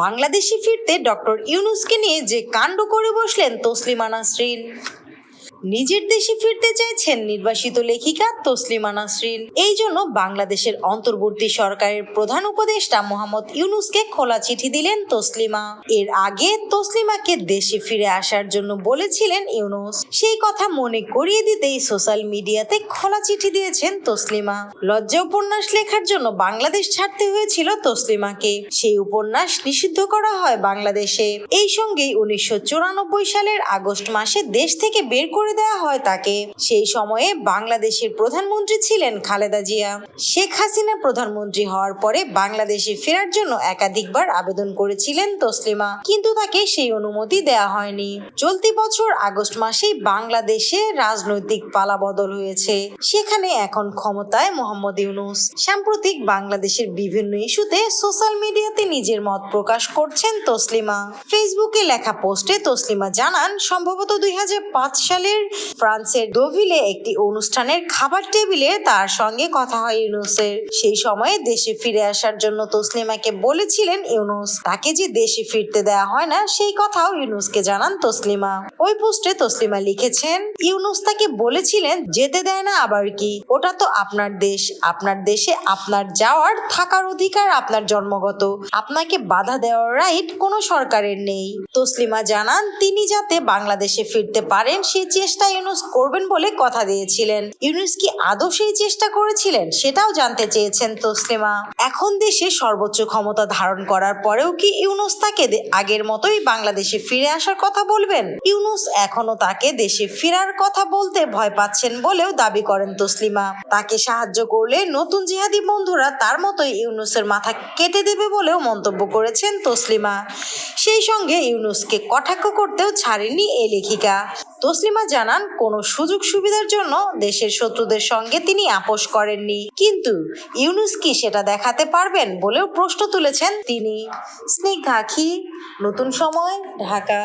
বাংলাদেশে ফিরতে ডক্টর ইউনুসকে নিয়ে যে কাণ্ড করে বসলেন তসলিমা নাসরিন। নিজের দেশে ফিরতে চাইছেন নির্বাসিত লেখিকা তসলিমা নাসরিন। এই জন্য বাংলাদেশের অন্তর্বর্তী সরকারের প্রধান উপদেষ্টা মোহাম্মদ ইউনুসকে খোলা চিঠি দিলেন তসলিমা। এর আগে তসলিমাকে দেশে ফিরে আসার জন্য বলেছিলেন ইউনুস। সেই কথা মনে করিয়ে দিতেই সোশ্যাল মিডিয়াতে খোলা চিঠি দিয়েছেন তসলিমা। লজ্জা উপন্যাস লেখার জন্য বাংলাদেশ ছাড়তে হয়েছিল তসলিমাকে। সেই উপন্যাস নিষিদ্ধ করা হয় বাংলাদেশে। এই সঙ্গেই উনিশশো চুরানব্বই সালের আগস্ট মাসে দেশ থেকে বের করে দেওয়া হয় তাকে। সেই সময়ে বাংলাদেশের প্রধানমন্ত্রী ছিলেন খালেদা জিয়া। শেখ হাসিনা প্রধানমন্ত্রী হওয়ার পরে বাংলাদেশে ফেরার জন্য একাধিকবার আবেদন করেছিলেন তসলিমা। কিন্তু তাকে সেই অনুমতি দেওয়া হয়নি। চলতি বছর আগস্ট মাসেই বাংলাদেশে রাজনৈতিক পালাবদল হয়েছে। সেখানে এখন ক্ষমতায় মোহাম্মদ ইউনুস। সাম্প্রতিক বাংলাদেশের বিভিন্ন ইস্যুতে সোশ্যাল মিডিয়াতে নিজের মত প্রকাশ করছেন তসলিমা। ফেসবুকে লেখা পোস্টে তসলিমা জানান, সম্ভবত দুই সালের ফ্রান্সের দোভিলে একটি অনুষ্ঠানের খাবার টেবিলে তার সঙ্গে কথা হয় ইউনুসের। সেই সময়ে দেশে ফিরে আসার জন্য তসলিমাকে বলেছিলেন ইউনুস। তাকে যে দেশে ফিরতে দেওয়া হয় না, সেই কথাও ইউনুসকে জানান তসলিমা। ওই পোস্টে তসলিমা লিখেছেন, ইউনুস তাকে বলেছিলেন, যেতে দেয় না আবার কি? ওটা তো আপনার দেশ। আপনার দেশে আপনার যাওয়ার থাকার অধিকার আপনার জন্মগত। আপনাকে বাধা দেওয়ার রাইট কোনো সরকারের নেই। তসলিমা জানান, তিনি যাতে বাংলাদেশে ফিরতে পারেন, সে চেষ্টা ইউনুস করবেন বলে কথা দিয়েছিলেন। ইউনুস কি আদৌ সেই চেষ্টা করেছিলেন সেটাও জানতে চেয়েছেন তসলিমা। এখন দেশে সর্বোচ্চ ক্ষমতা ধারণ করার পরেও কি ইউনুস তাকে আগের মতোই বাংলাদেশে ফিরে আসার কথা বলবেন? ইউনুস এখনও তাকে দেশে ফেরার কথা বলতে ভয় পাচ্ছেন বলেও দাবি করেন তসলিমা। তাকে সাহায্য করলে নতুন জিহাদি বন্ধুরা তার মতোই ইউনুসের মাথা কেটে দেবে বলেও মন্তব্য করেছেন তসলিমা। সেই সঙ্গে ইউনুসকে কটাক্ষ করতেও ছাড়েনি এই লেখিকা। তসলিমা জানান, কোনো সুযোগ সুবিধার জন্য দেশের শত্রুদের সঙ্গে তিনি আপোষ করেননি। কিন্তু ইউনুস কি সেটা দেখাতে পারবেন বলেও প্রশ্ন তুলেছেন তিনি। স্নিগ্ধা খি নতুন সময়, ঢাকা।